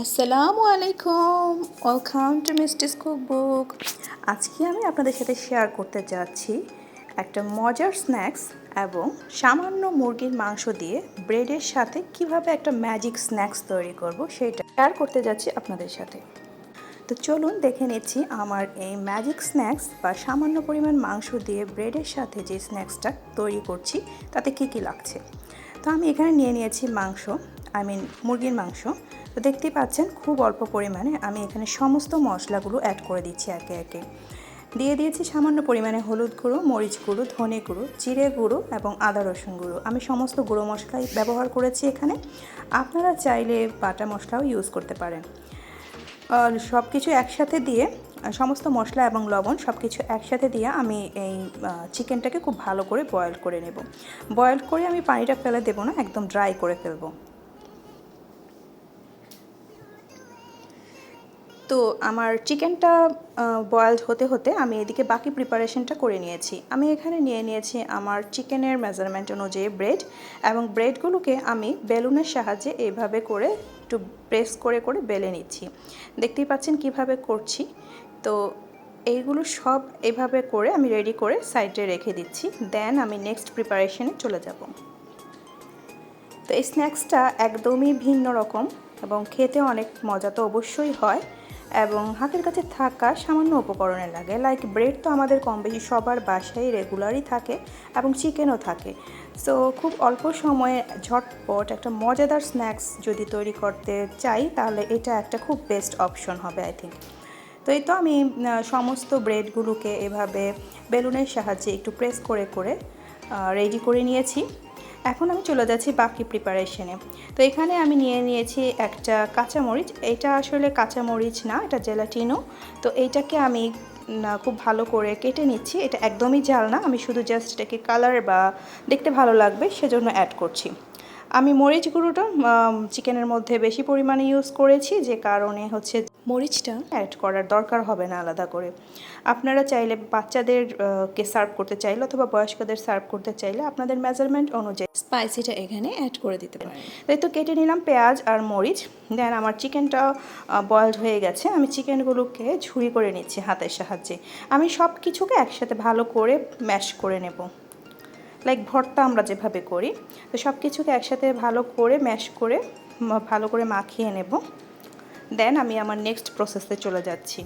আসসালামু আলাইকুম। Welcome to Misty's cook book আজকে আমি আপনাদের সাথে শেয়ার করতে যাচ্ছি একটা মজার স্ন্যাক্স এবং সামান্য মুরগির মাংস দিয়ে ব্রেডের সাথে কীভাবে একটা ম্যাজিক স্ন্যাক্স তৈরি করব সেটা শেয়ার করতে যাচ্ছি আপনাদের সাথে। তো চলুন দেখে নিচ্ছি আমার এই ম্যাজিক স্ন্যাক্স বা সামান্য পরিমাণ মাংস দিয়ে ব্রেডের সাথে যে স্ন্যাক্সটা তৈরি করছি, তাতে কী কী লাগছে। তো আমি এখানে নিয়ে নিয়েছি মাংস আই মিন মুরগির মাংস। তো দেখতেই পাচ্ছেন, খুব অল্প পরিমাণে আমি এখানে সমস্ত মশলাগুলো অ্যাড করে দিচ্ছি একে একে। দিয়ে দিয়েছি সামান্য পরিমাণে হলুদ গুঁড়ো, মরিচ গুঁড়ো, ধনে গুঁড়ো, জিরে গুঁড়ো এবং আদা রসুন গুঁড়ো। আমি সমস্ত গুঁড়ো মশলাই ব্যবহার করেছি এখানে। আপনারা চাইলে বাটা মশলাও ইউজ করতে পারেন। সব কিছু একসাথে দিয়ে, সমস্ত মশলা এবং লবণ সব কিছু একসাথে দিয়ে আমি এই চিকেনটাকে খুব ভালো করে বয়েল করে নেব। বয়েল করে আমি পানিটা ফেলে দেবো না, একদম ড্রাই করে ফেলব। তো আমার চিকেনটা বয়েলড হতে হতে আমি এদিকে বাকি প্রিপারেশনটা করে নিয়েছি। আমি এখানে নিয়ে নিয়েছি আমার চিকেনের মেজারমেন্ট অনুযায়ী ব্রেড এবং ব্রেডগুলোকে আমি বেলুনের সাহায্যে এইভাবে করে একটু প্রেস করে করে বেলে নিচ্ছি। দেখতেই পাচ্ছেন কীভাবে করছি? তো এইগুলো সব এভাবে করে আমি রেডি করে সাইডে রেখে দিচ্ছি। দেন আমি নেক্সট প্রিপারেশনে চলে যাব। তো এই স্ন্যাক্সটা একদমই ভিন্ন রকম এবং খেতে অনেক মজা তো অবশ্যই হয়। এবং হাতের কাছে থাকা সামান্য উপকরণে লাগে। লাইক ব্রেড তো আমাদের কম বেশি সবার বাসায় রেগুলারই থাকে এবং চিকেনও থাকে। সো খুব অল্প সময়ে ঝটপট একটা মজাদার স্ন্যাক্স যদি তৈরি করতে চাই, তাহলে এটা একটা খুব বেস্ট অপশন হবে আই থিঙ্ক তো এই তো আমি সমস্ত ব্রেডগুলোকে এভাবে বেলুনের সাহায্যে একটু প্রেস করে করে রেডি করে নিয়েছি। এখন আমি চলে যাচ্ছি বাকি প্রিপারেশনে তো এখানে আমি নিয়ে নিয়েছি একটা কাঁচামরিচ। এটা আসলে কাঁচামরিচ না, এটা জেলাটিনো তো এইটাকে আমি খুব ভালো করে কেটে নিচ্ছি। এটা একদমই জাল না, আমি শুধু জাস্ট এটাকে কালার বা দেখতে ভালো লাগবে, সেজন্য অ্যাড করছি। আমি মরিচ গুঁড়োটা চিকেনের মধ্যে বেশি পরিমাণে ইউজ করেছি যে কারণে হচ্ছে মরিচটা? অ্যাড করার দরকার হবে না আলাদা করে। আপনারা চাইলে বাচ্চাদেরকে সার্ভ করতে চাইলে অথবা বয়স্কদের সার্ভ করতে চাইলে আপনাদের মেজারমেন্ট অনুযায়ী স্পাইসিটা এখানে অ্যাড করে দিতে পারেন। তাই তো কেটে নিলাম পেঁয়াজ আর মরিচ। দেন আমার চিকেনটা বয়েলড হয়ে গেছে। আমি চিকেনগুলোকে ঝুড়ি করে নিচ্ছি হাতের সাহায্যে। আমি সব কিছুকে একসাথে ভালো করে ম্যাশ করে নেব। লাইক ভর্তা আমরা যেভাবে করি, তো সব কিছুকে একসাথে ভালো করে ম্যাশ করে ভালো করে মাখিয়ে নেব। দেন আমি আমার নেক্সট প্রসেসে চলে যাচ্ছি।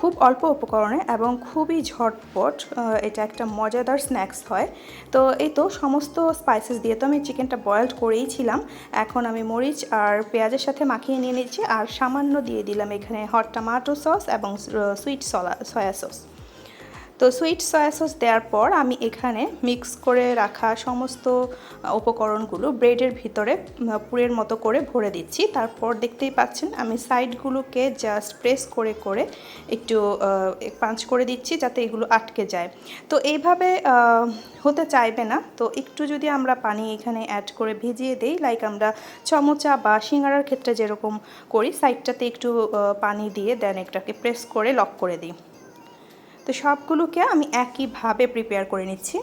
খুব অল্প উপকরণে এবং খুবই ঝটপট এটা একটা মজাদার স্ন্যাক্স হয়। তো এই তো সমস্ত স্পাইসেস দিয়ে তো আমি চিকেনটা বয়েলড করেইছিলাম এখন আমি মরিচ আর পেঁয়াজের সাথে মাখিয়ে নিয়ে নিচ্ছি আর সামান্য দিয়ে দিলাম এখানে হট টমাটো সস এবং সুইট সলা সয়া সস তো সুইট সয়া সস দেওয়ার পর আমি এখানে মিক্স করে রাখা সমস্ত উপকরণগুলো ব্রেডের ভিতরে পুরের মতো করে ভরে দিচ্ছি। তারপর দেখতেই পাচ্ছেন আমি সাইডগুলোকে জাস্ট প্রেস করে করে একটু পাঞ্চ করে দিচ্ছি যাতে এগুলো আটকে যায়। তো এইভাবে হতে চাইবে না। তো একটু যদি আমরা পানি এখানে অ্যাড করে ভিজিয়ে দেই লাইক আমরা চমচা বা সিঙ্গারার ক্ষেত্রে যেরকম করি সাইডটাতে একটু পানি দিয়ে দেন একটাকে প্রেস করে লক করে দিই। তো সবগুলোকে আমি একইভাবে প্রিপেয়ার করে নিচ্ছি।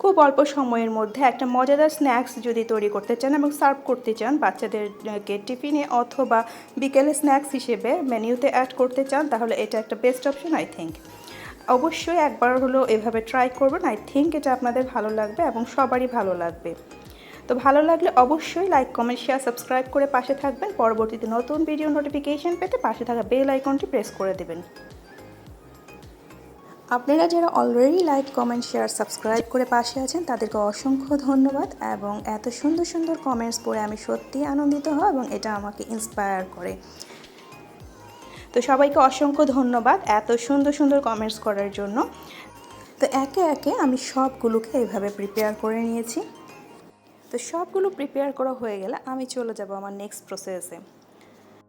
খুব অল্প সময়ের মধ্যে একটা মজাদার স্ন্যাক্স যদি তৈরি করতে চান এবং সার্ভ করতে চান বাচ্চাদেরকে টিফিনে অথবা বিকেলে স্ন্যাক্স হিসেবে মেনিউতে অ্যাড করতে চান, তাহলে এটা একটা বেস্ট অপশন আই থিঙ্ক অবশ্যই একবার হলো এভাবে ট্রাই করবেন আই থিঙ্ক এটা আপনাদের ভালো লাগবে এবং সবারই ভালো লাগবে। তো ভালো লাগলে অবশ্যই লাইক কমেন্ট শেয়ার সাবস্ক্রাইব করে পাশে থাকবেন। পরবর্তীতে নতুন ভিডিও নোটিফিকেশন পেতে পাশে থাকা বেল আইকনটি প্রেস করে দেবেন। আপনারা যারা already like comment share subscribe করে পাশে আছেন, তাদেরকে অসংখ্য ধন্যবাদ এবং এত সুন্দর সুন্দর কমেন্টস পড়ে আমি সত্যিই আনন্দিত হই এবং এটা আমাকে ইন্সপায়ার করে। তো সবাইকে অসংখ্য ধন্যবাদ এত সুন্দর সুন্দর কমেন্টস করার জন্য। তো একে একে আমি সবগুলোকে এভাবে প্রিপেয়ার করে নিয়েছি। তো সবগুলো প্রিপেয়ার করা হয়ে গেলে আমি চলে যাব আমার নেক্সট প্রসেসে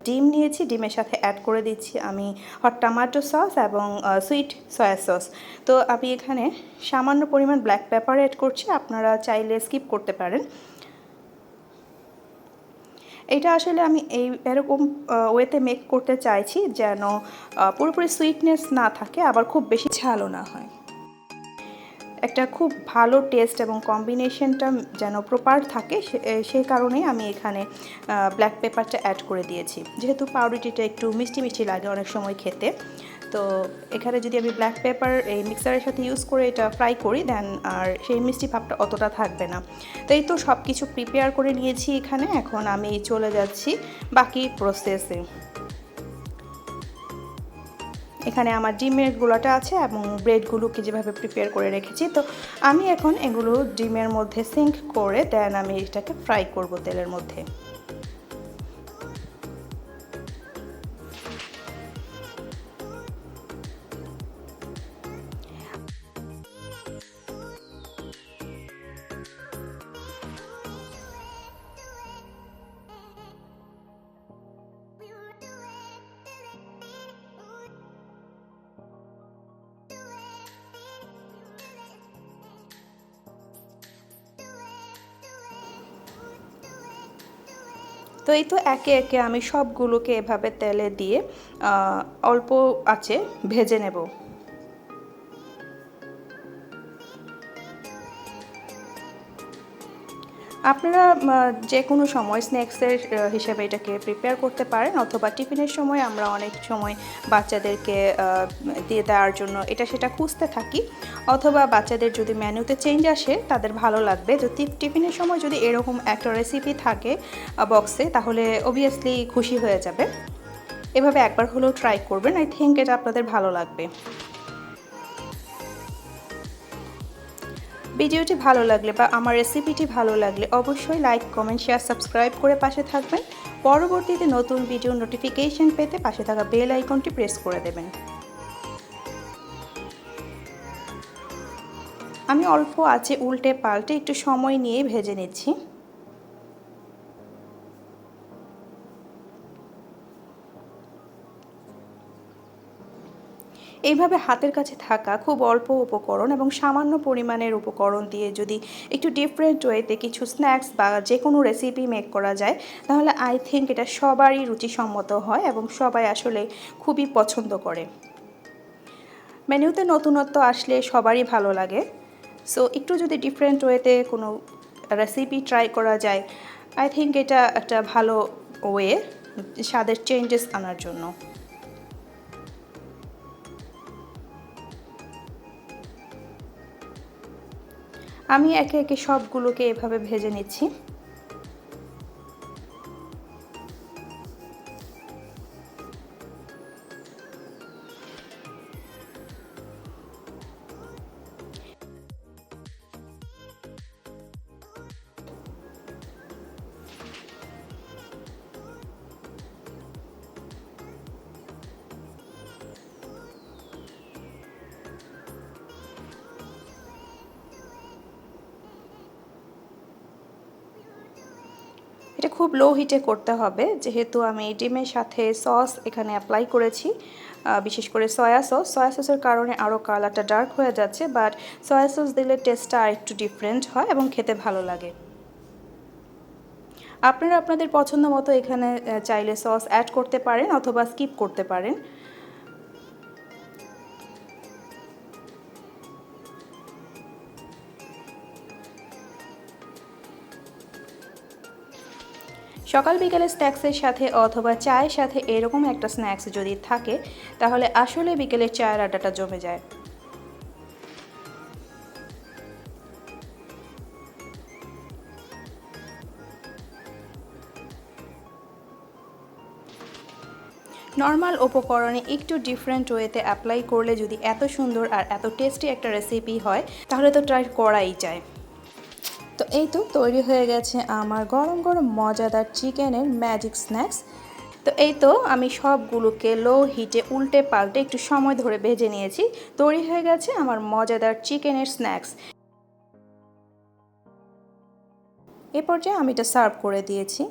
ডিম নিয়েছি, ডিমের সাথে অ্যাড করে দিচ্ছি আমি হট টমাটো সস এবং সুইট সয়া সস তো আমি এখানে সামান্য পরিমাণ ব্ল্যাক পেপার অ্যাড করছি, আপনারা চাইলে স্কিপ করতে পারেন। এটা আসলে আমি এই, এরকম ওয়েতে মেক করতে চাইছি যেন পুরোপুরি সুইটনেস না থাকে, আবার খুব বেশি ঝালও না হয়। একটা খুব ভালো টেস্ট এবং কম্বিনেশনটা যেন প্রপার থাকে সেই কারণেই আমি এখানে ব্ল্যাক পেপারটা অ্যাড করে দিয়েছি। যেহেতু পাউরুটিটা একটু মিষ্টি মিষ্টি লাগে অনেক সময় খেতে, তো এখানে যদি আমি ব্ল্যাক পেপার এই মিক্সারের সাথে ইউজ করে এটা ফ্রাই করি দেন আর সেই মিষ্টি ভাবটা অতটা থাকবে না। তো এই তো সব কিছু প্রিপেয়ার করে নিয়েছি এখানে, এখন আমি চলে যাচ্ছি বাকি প্রসেসে এখানে আমার ডিমের গুঁড়াটা আছে এবং ব্রেডগুলোকে যেভাবে প্রিপেয়ার করে রেখেছি। তো আমি এখন এগুলো ডিমের মধ্যে সিঙ্ক করে দেন আমি এটাকে ফ্রাই করব তেলের মধ্যে। তো এই তো একে একে আমি সবগুলোকে এভাবে তেলে দিয়ে অল্প আছে ভেজে নেব। আপনারা যে কোনো সময় স্ন্যাক্সের হিসেবে এটাকে প্রিপেয়ার করতে পারেন অথবা টিফিনের সময় আমরা অনেক সময় বাচ্চাদেরকে দিয়ে দেওয়ার জন্য এটা সেটা খুঁজতে থাকি। অথবা বাচ্চাদের যদি মেনুতে চেঞ্জ আসে, তাদের ভালো লাগবে। যদি টিফিনের সময় যদি এরকম একটা রেসিপি থাকে বক্সে তাহলে অবভিয়াসলি খুশি হয়ে যাবে। এভাবে একবার হলেও ট্রাই করবেন। আই থিঙ্ক এটা আপনাদের ভালো লাগবে। ভিডিওটি ভালো লাগলে বা আমার রেসিপিটি ভালো লাগলে অবশ্যই লাইক কমেন্ট শেয়ার সাবস্ক্রাইব করে পাশে থাকবেন। পরবর্তীতে নতুন ভিডিও নোটিফিকেশন পেতে পাশে থাকা বেল আইকনটি প্রেস করে দেবেন। আমি অল্প আছে, উল্টে পাল্টে একটু সময় নিয়ে ভেজে নিচ্ছি। এইভাবে হাতের কাছে থাকা খুব অল্প উপকরণ এবং সামান্য পরিমাণের উপকরণ দিয়ে যদি একটু ডিফারেন্ট ওয়েতে কিছু স্ন্যাক্স বা যে কোনো রেসিপি মেক করা যায়, তাহলে আই থিঙ্ক এটা সবারই রুচিসম্মত হয় এবং সবাই আসলে খুবই পছন্দ করে। মেনুতে নতুনত্ব আসলে সবারই ভালো লাগে। সো একটু যদি ডিফারেন্ট ওয়েতে কোনো রেসিপি ট্রাই করা যায় আই থিঙ্ক এটা একটা ভালো ওয়ে স্বাদের চেঞ্জেস আনার জন্য। আমি একে একে সবগুলোকে এভাবে ভেজে নিচ্ছি। এটা খুব লো হিটে করতে হবে। যেহেতু আমি ডিমের সাথে সস এখানে অ্যাপ্লাই করেছি বিশেষ করে সয়া সস সয়া সসের কারণে আরও কালারটা ডার্ক হয়ে যাচ্ছে বাট সয়া সস দিলে টেস্টটা আর একটু ডিফারেন্ট হয় এবং খেতে ভালো লাগে। আপনারা আপনাদের পছন্দ মতো এখানে চাইলে সস অ্যাড করতে পারেন অথবা স্কিপ করতে পারেন। সকাল বিকেলে স্ন্যাক্সের সাথে অথবা চায়ের সাথে এরকম একটা স্ন্যাক্স যদি থাকে, তাহলে আসলে বিকেলের চায়ের আড্ডাটা জমে যায়। নর্মাল উপকরণে একটু ডিফারেন্ট ওয়েতে অ্যাপ্লাই করলে যদি এত সুন্দর আর এত টেস্টি একটা রেসিপি হয়, তাহলে তো ট্রাই করাই যায়। তো এই তো তৈরি হয়ে গেছে আমার গরম গরম মজাদার চিকেনের ম্যাজিক স্ন্যাক্স তো এই তো আমি সবগুলোকে লো হিটে উল্টে পাল্টে একটু সময় ধরে ভেজে নিয়েছি। তৈরি হয়ে গেছে আমার মজাদার চিকেনের স্ন্যাক্স এ পর্যায়ে আমি এটা সার্ভ করে দিয়েছি।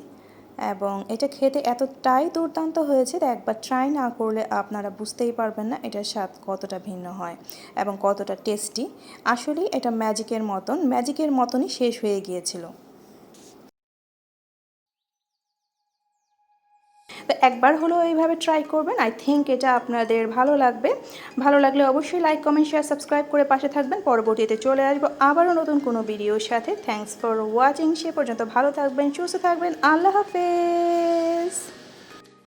এবং এটা খেতে এতটাই দুর্দান্ত হয়েছে তা একবার ট্রাই না করলে আপনারা বুঝতেই পারবেন না এটার স্বাদ কতটা ভিন্ন হয় এবং কতটা টেস্টি আসলেই এটা ম্যাজিকের মতন ম্যাজিকের মতনই শেষ হয়ে গিয়েছিল। একবার হলেও এইভাবে ট্রাই করবেন। আই থিঙ্ক এটা আপনাদের ভালো লাগবে। ভালো লাগলে অবশ্যই লাইক কমেন্ট শেয়ার সাবস্ক্রাইব করে পাশে থাকবেন। পরবর্তীতে চলে আসব আবারও নতুন কোনো ভিডিওর সাথে। থ্যাংকস ফর ওয়াচিং সে পর্যন্ত ভালো থাকবেন, সুস্থ থাকবেন। আল্লাহ হাফেজ।